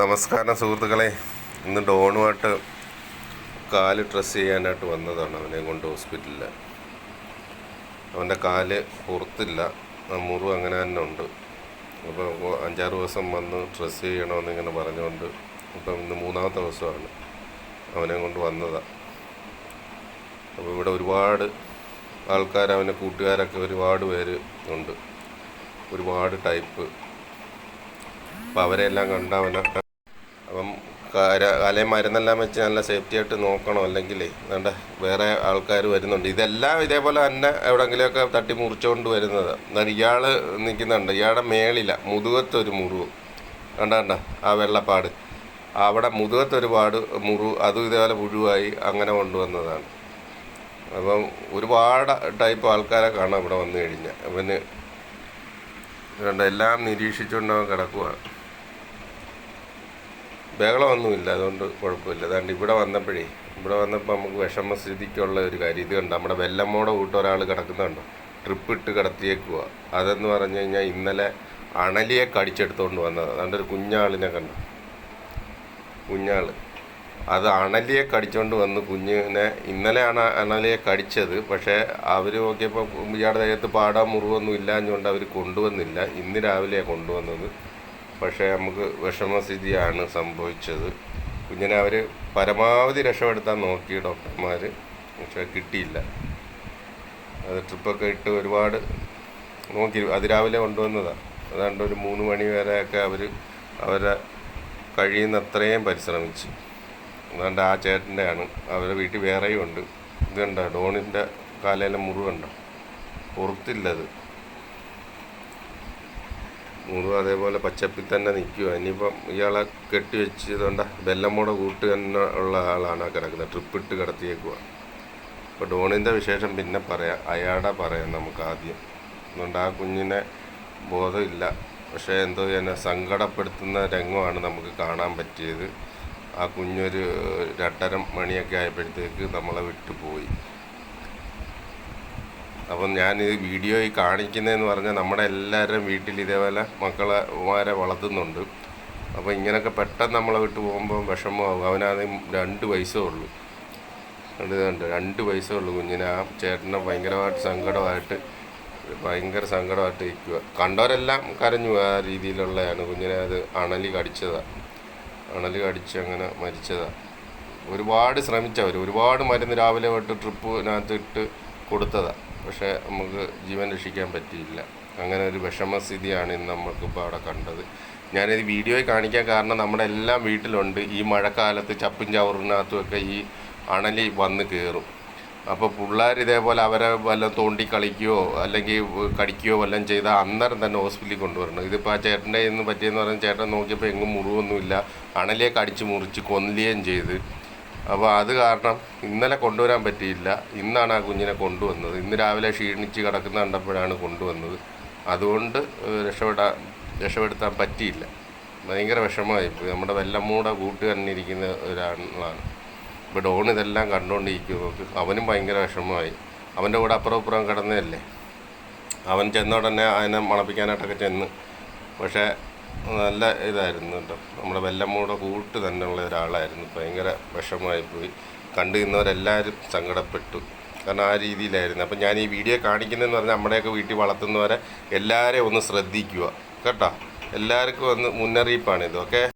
നമസ്കാരം സുഹൃത്തുക്കളെ. ഇന്ന് ഡോണുമായിട്ട് കാൽ ഡ്രസ്സ് ചെയ്യാനായിട്ട് വന്നതാണ് അവനെ കൊണ്ട് ഹോസ്പിറ്റലിൽ അവന്റെ കാൽ പുറത്തില്ല. മുറിവ് അങ്ങനെ തന്നെ ഉണ്ട്. അപ്പോൾ അഞ്ചാറ് ദിവസം വന്ന് ഡ്രസ്സ് ചെയ്യണമെന്നിങ്ങനെ പറഞ്ഞുകൊണ്ട് ഇപ്പം ഇന്ന് മൂന്നാമത്തെ ദിവസമാണ് അവനെ കൊണ്ട് വന്നതാണ് അപ്പോൾ ഇവിടെ ഒരുപാട് ആൾക്കാർ അവന്റെ കൂട്ടുകാരൊക്കെ ഒരുപാട് പേര് ഉണ്ട്. ഒരുപാട് ടൈപ്പ്. അപ്പോൾ അവരെല്ലാം കണ്ട കാര- മരുന്നെല്ലാം വെച്ച് നല്ല സേഫ്റ്റി ആയിട്ട് നോക്കണം? അല്ലെങ്കിൽ വേണ്ട വേറെ ആൾക്കാർ വരുന്നുണ്ട്. ഇതെല്ലാം ഇതേപോലെ തന്നെ എവിടെങ്കിലുമൊക്കെ തട്ടി മുറിച്ചുകൊണ്ട് വരുന്നത്. എന്നാൽ ഇയാൾ നിൽക്കുന്നുണ്ട്. ഇയാളുടെ മേളില മുതുകത്തൊരു മുറിവ്. കണ്ട കണ്ട ആ വെള്ളപ്പാട്. അവിടെ മുതുകത്തൊരു പാട് മുറിവ് അതും ഇതേപോലെ പുഴുവായി അങ്ങനെ കൊണ്ടുവന്നതാണ്. അപ്പം ഒരുപാട് ടൈപ്പ് ആൾക്കാരെ കാണാം ഇവിടെ വന്നു കഴിഞ്ഞാൽ. കണ്ട എല്ലാം നിരീക്ഷിച്ചുകൊണ്ട് കിടക്കുവാണ് ബഹളമൊന്നുമില്ല അതുകൊണ്ട് കുഴപ്പമില്ല. അതുകൊണ്ട് ഇവിടെ വന്നപ്പോഴേ ഇവിടെ വന്നപ്പോൾ നമുക്ക് വിഷമസ്ഥിതിക്കുള്ള ഒരു കാര്യം. ഇത് കണ്ടോ നമ്മുടെ വെല്ലമ്മോടെ കൂട്ട ഒരാൾ കിടക്കുന്നുണ്ടോ ട്രിപ്പ് ഇട്ട് കിടത്തിയേക്കുക അതെന്ന് പറഞ്ഞു കഴിഞ്ഞാൽ ഇന്നലെ അണലിയെ കടിച്ചെടുത്തുകൊണ്ട് വന്നത്. അതുകൊണ്ട് ഒരു കുഞ്ഞാളിനെ കണ്ടു. കുഞ്ഞാൾ അത് അണലിയെ കടിച്ചുകൊണ്ട് വന്ന് കുഞ്ഞിനെ ഇന്നലെയാണ് അണലിയെ കടിച്ചത്. പക്ഷേ അവർ നോക്കിയപ്പോൾ ഇയാളുടെ ദേഹത്ത് പാടാൻ മുറിവൊന്നും ഇല്ലാഞ്ഞുകൊണ്ട് അവർ കൊണ്ടുവന്നില്ല. ഇന്ന് രാവിലെയാണ് കൊണ്ടുവന്നത്. പക്ഷേ നമുക്ക് വിഷമസ്ഥിതിയാണ് സംഭവിച്ചത്. കുഞ്ഞിനെ അവർ പരമാവധി രക്ഷപ്പെടുത്താൻ നോക്കി ഡോക്ടർമാർ പക്ഷേ കിട്ടിയില്ല. അത് ട്രിപ്പൊക്കെ ഇട്ട് ഒരുപാട് നോക്കി അതിരാവിലെ കൊണ്ടുവന്നതാണ് അതാണ്ട് ഒരു മൂന്ന് മണി വരെയൊക്കെ അവർ അവരെ കഴിയുന്നത്രയും പരിശ്രമിച്ചു. അതുകൊണ്ട് ആ ചേട്ടന്റെയാണ്. അവരുടെ വീട്ടിൽ വേറെയും ഉണ്ട്. ഇതുണ്ടോ ഡോണിന്റെ കാലയിലെ മുറിവുണ്ടോ? പുറത്തില്ലത്. മുറിവ് അതേപോലെ പച്ചപ്പിൽ തന്നെ നിൽക്കുക. ഇനിയിപ്പം ഇയാളെ കെട്ടി വെച്ചതുകൊണ്ട് വെല്ലമ്മൂടെ കൂട്ട് തന്നെ ഉള്ള ആളാണ് കിടക്കുന്നത്. ട്രിപ്പ് ഇട്ട് കിടത്തിയേക്കുക അപ്പോൾ ഡോണിന്റെ വിശേഷം പിന്നെ പറയാം. അയാളുടെ പറയാം നമുക്ക് ആദ്യം അതുകൊണ്ട് ആ കുഞ്ഞിനെ ബോധമില്ല. പക്ഷേ എന്തോ എന്നെ സങ്കടപ്പെടുത്തുന്ന രംഗമാണ് നമുക്ക് കാണാൻ പറ്റിയത്. ആ കുഞ്ഞൊരു രണ്ടര മണിയൊക്കെ ആയപ്പോഴത്തേക്ക് നമ്മളെ വിട്ടുപോയി. അപ്പം ഞാൻ വീഡിയോയിൽ കാണിക്കുന്നതെന്ന് പറഞ്ഞാൽ നമ്മുടെ എല്ലാവരുടെയും വീട്ടിൽ ഇതേപോലെ മക്കളെ മാരെ വളർത്തുന്നുണ്ട്. അപ്പോൾ ഇങ്ങനെയൊക്കെ പെട്ടെന്ന് നമ്മളെ വിട്ടു പോകുമ്പോൾ വിഷമമാകും. അവനാദ്യം രണ്ട് വയസ്സേ ഉള്ളൂ. രണ്ട് രണ്ട് വയസ്സേ ഉള്ളൂ കുഞ്ഞിന്. ആ ചേട്ടനെ ഭയങ്കരമായിട്ട് സങ്കടമായിട്ട് ഭയങ്കര സങ്കടമായിട്ട് ഇരിക്കുക കണ്ടവരെല്ലാം കരഞ്ഞു ആ രീതിയിലുള്ളതാണ്. കുഞ്ഞിനെ അത് അണലി കടിച്ചതാണ് അണലി കടിച്ച് അങ്ങനെ മരിച്ചതാണ് ഒരുപാട് ശ്രമിച്ചവർ ഒരുപാട് മരുന്ന് രാവിലെ തൊട്ട് ട്രിപ്പിനകത്ത് ഇട്ട് കൊടുത്തതാണ് പക്ഷേ നമുക്ക് ജീവൻ രക്ഷിക്കാൻ പറ്റിയില്ല. അങ്ങനെ ഒരു വിഷമസ്ഥിതിയാണ് ഇന്ന് നമുക്കിപ്പോൾ അവിടെ കണ്ടത്. ഞാനിത് വീഡിയോയിൽ കാണിക്കാൻ കാരണം നമ്മുടെ എല്ലാം വീട്ടിലുണ്ട്. ഈ മഴക്കാലത്ത് ചപ്പും ചവറിനകത്തുമൊക്കെ ഈ അണലി വന്ന് കയറും അപ്പോൾ പിള്ളേർ ഇതേപോലെ അവരെ വല്ല തോണ്ടി കളിക്കുകയോ അല്ലെങ്കിൽ കടിക്കുകയോ വല്ലതും ചെയ്താൽ അന്നേരം തന്നെ ഹോസ്പിറ്റലിൽ കൊണ്ടുവരണം. ഇതിപ്പോൾ ആ ചേട്ടന്റെ ഇന്ന് പറ്റിയെന്ന് പറഞ്ഞാൽ ചേട്ടൻ നോക്കിയപ്പോൾ എങ്ങും മുറിവൊന്നുമില്ല. അണലിയെ കടിച്ച് മുറിച്ച് കൊല്ലുകയും ചെയ്ത്. അപ്പോൾ അത് കാരണം ഇന്നലെ കൊണ്ടുവരാൻ പറ്റിയില്ല. ഇന്നാണ് ആ കുഞ്ഞിനെ കൊണ്ടുവന്നത്. ഇന്ന് രാവിലെ ക്ഷീണിച്ച് കിടക്കുന്ന കണ്ടപ്പോഴാണ് കൊണ്ടുവന്നത്. അതുകൊണ്ട് രക്ഷപ്പെടാൻ രക്ഷപ്പെടുത്താൻ പറ്റിയില്ല. ഭയങ്കര വിഷമമായിപ്പോയി. നമ്മുടെ വെല്ലമ്മൂടെ കൂട്ട് തന്നെ ഇരിക്കുന്ന ഒരാളാണ്. ഇപ്പോൾ ഡോൺ ഇതെല്ലാം കണ്ടുകൊണ്ടിരിക്കും നോക്ക് അവനും ഭയങ്കര വിഷമമായി. അവന്റെ കൂടെ അപ്പുറം ഇപ്പുറം കിടന്നതല്ലേ? അവൻ ചെന്ന ഉടനെ അതിനെ മണപ്പിക്കാനായിട്ടൊക്കെ ചെന്ന്. പക്ഷേ നല്ല ഇതായിരുന്നു കേട്ടോ. നമ്മുടെ വെല്ലമ്മൂടെ കൂട്ട് തന്നെയുള്ള ഒരാളായിരുന്നു. ഭയങ്കര വിഷമമായി പോയി. കണ്ടു നിന്നവരെല്ലാവരും സങ്കടപ്പെട്ടു. കാരണം ആ രീതിയിലായിരുന്നു. അപ്പം ഞാൻ ഈ വീഡിയോ കാണിക്കുന്നതെന്ന് പറഞ്ഞാൽ നമ്മുടെയൊക്കെ വീട്ടിൽ വളർത്തുന്നവരെ എല്ലാവരെയും ഒന്ന് ശ്രദ്ധിക്കുക. കേട്ടോ? എല്ലാവർക്കും ഒന്ന് മുന്നറിയിപ്പാണ് ഇത്. ഓക്കെ?